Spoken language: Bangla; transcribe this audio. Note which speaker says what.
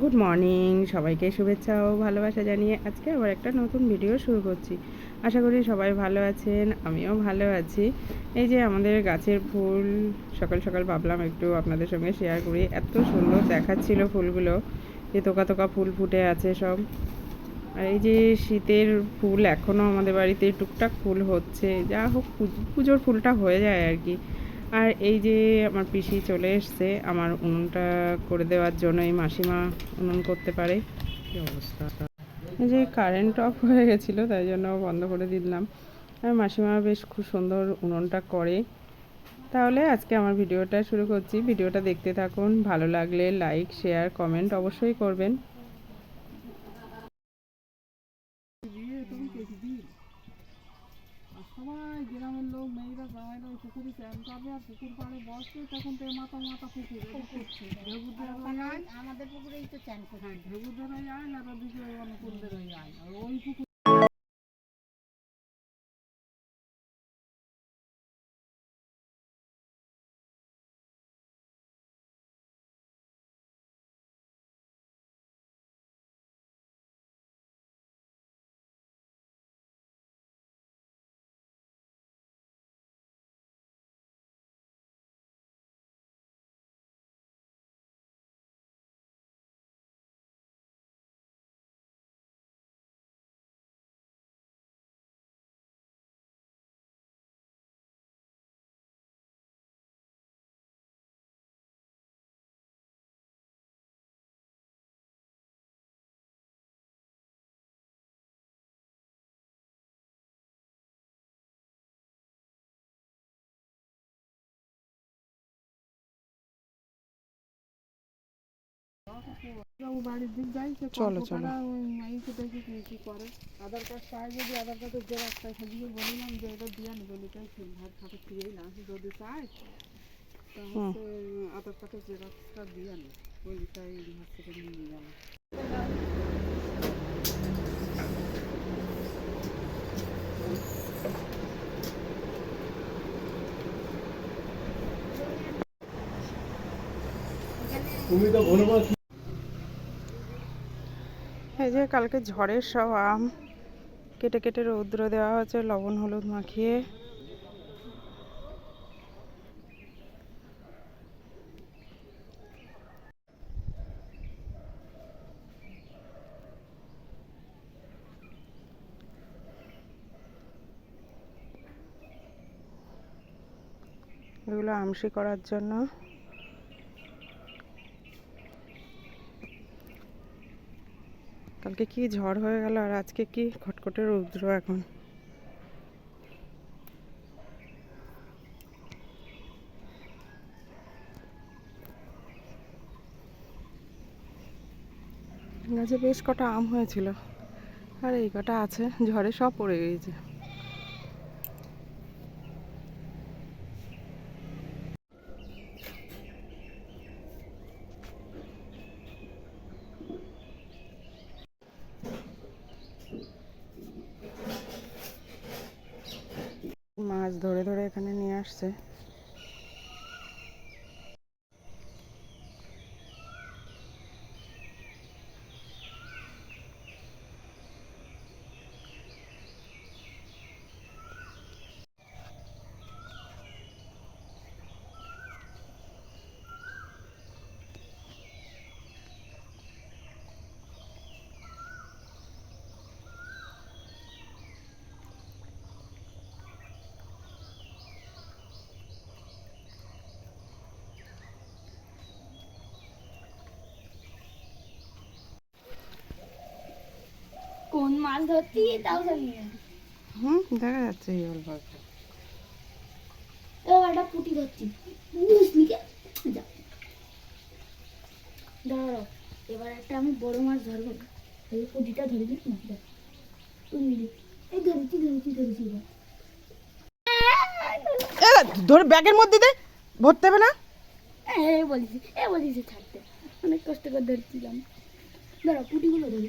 Speaker 1: গুড মর্নিং সবাইকে শুভেচ্ছা ও ভালোবাসা জানিয়ে আজকে আবার একটা নতুন ভিডিও শুরু করছি। আশা করি সবাই ভালো আছেন, আমিও ভালো আছি। এই যে আমাদের গাছের ফুল, সকাল সকাল ভাবলাম একটু আপনাদের সঙ্গে শেয়ার করি। এত সুন্দর দেখাচ্ছিল ফুলগুলো, যে তোকা তোকা ফুল ফুটে আছে সব। আর এই যে শীতের ফুল এখনও আমাদের বাড়িতে টুকটাক ফুল হচ্ছে, যা হোক পুজো- পুজোর ফুলটা হয়ে যায় আর কি। আর এই যে আমার পিসি চলে এসছে আমার উনুনটা করে দেওয়ার জন্য এই মাসিমা উনুন করতে পারে। কি অবস্থা? এই যে কারেন্ট অফ হয়ে গেছিল তাই জন্য বন্ধ করে দিলাম। আর মাসিমা বেশ খুব সুন্দর উনুনটা করে। তাহলে আজকে আমার ভিডিওটা শুরু করছি। ভিডিওটা দেখতে থাকুন ভালো লাগলে লাইক শেয়ার কমেন্ট অবশ্যই করবেন।
Speaker 2: সবাই গ্রামের লোক মেয়েরা জামাইরা ওই পুকুরে চান করবে আর পুকুর পাড়ে বসে তখন তো মাথা মাথা পুকুর
Speaker 3: আমাদের পুকুরেই তো চান করে
Speaker 2: হ্যাঁ ধরে আয় আর ওদিকে অনুকূলদের আয়। আর ওই পুকুর
Speaker 1: চলো, চলো।
Speaker 2: ওই আধার কার্ড চাই যদি আধার কার্ডের জেরক্সটা সেদিকে বলিলাম যে এটা দিয়ে তাই ঠিক ভাত খাতে খেয়েই না যদি চাই তা হচ্ছে আধার কার্ডের জেরক্সটা দিয়ে আনি বলি তাই হচ্ছে এটা নিয়ে গেলাম
Speaker 1: এই যে কালকে ঝড়ের সব আম কেটে কেটে রৌদ্র দেওয়া হচ্ছে লবণ হলুদ মাখিয়ে। এগুলো আমসি করার জন্য। কালকে কি ঝড় হয়ে গেল আর আজকে কি খটখটে রৌদ্র এখন? গাছে বেশ কটা আম হয়েছিল। আর এই কটা আছে, ঝড়ে সব পড়ে গিয়েছে মাছ ধরে ধরে এখানে নিয়ে আসছে।
Speaker 3: মাছ ধরতি তাও
Speaker 1: হুম দেখা যাচ্ছে এই অল্প।
Speaker 3: এবার একটা পুঁটি ধরছি। বুঝলি যা। ধরো এবার একটা আমি বড় মাছ ধরবো এই পুঁটিটা ধরে দিস না তুমি এই ধরেছি ধরেছি ধরেছি
Speaker 1: ধরে ব্যাগের মধ্যে দে ভরতে হবে না?
Speaker 3: এ বলিস এ বলিস ছাড়তে। অনেক কষ্ট করে ধরছিলাম। ধরো পুঁটিগুলো ধরি।